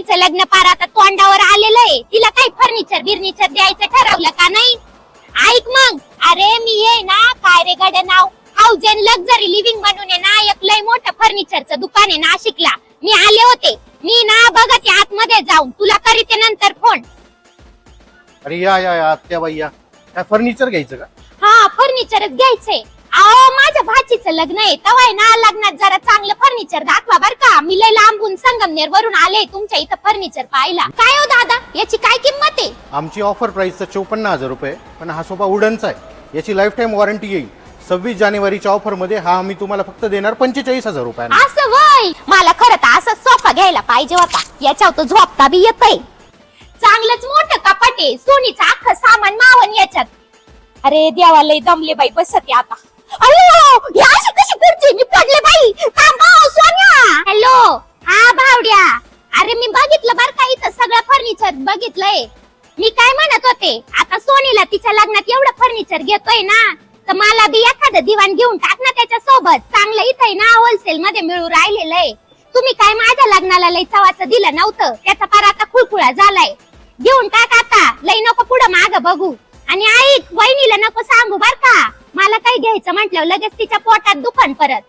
वहिनीचं लग्न पार आता तोंडावर आलेलं आहे. तिला काही फर्निचर बिर्निचर द्यायचं ठरवलं का नाही? ऐक मग. अरे मी ये ना काय रे गड नाव? हाऊस अँड लक्झरी लिव्हिंग म्हणून आहे ना एक लय मोठं फर्निचरचं दुकान आहे नाशिकला. मी आले होते. मी ना बघते आतमध्ये जाऊन. तुला करीते नंतर फोन अरे या या या आत्याबाई या. काय फर्निचर घ्यायचं का? हा फर्निचरच घ्यायचंय. अहो माझ्या भाचीचं लग्न आहे. तवाय ना लग्नात जरा चांगलं फर्निचर दाखवा बर मी लय लांबून संगमनेर वरून आले तुमच्या इथं फर्निचर पाहायला. काय हो दादा? याची काय किंमत आहे? आमची ऑफर प्राइस तर चौपन्न हजार रुपये पण हा सोफा वुडनचा आहे. याची लाईफ टाईम वॉरंटी येईल. सव्वीस जानेवारीच्या ऑफरमध्ये हा आम्ही तुम्हाला फक्त देणार पंचेचाळीस हजार रुपयांना. असं वय! मला खरं तर असं सोफा घ्यायला पाहिजे होता. याच्यावर तो झोपता बी येतय. चांगलंच मोठं कपाट आहे. सोनीचं अख्खं सामान मावन याच्यात. अरे देवा लय दमले बाई बसते आता. ही अशी बघितलंय. मी काय म्हणत होते आता सोनीला तिच्या लग्नात एवढं फर्निचर घेतोय ना तर मला बी एखादं दिवाण घेऊन टाक ना त्याच्या सोबत. चांगलं इथं आहे ना होलसेल मध्ये मिळू राहिलेलं आहे. तुम्ही काय माझ्या लग्नाला लय चवाचं दिलं नव्हतं त्याचा पार आता खुळखुळा झालाय. घेऊन टाक आता लय नको पुढं माग बघू. आणि ऐक वहिनीला नको सांगू बर का. मला काही घ्यायचं म्हटलं लगेच तिच्या पोटात दुकान परत.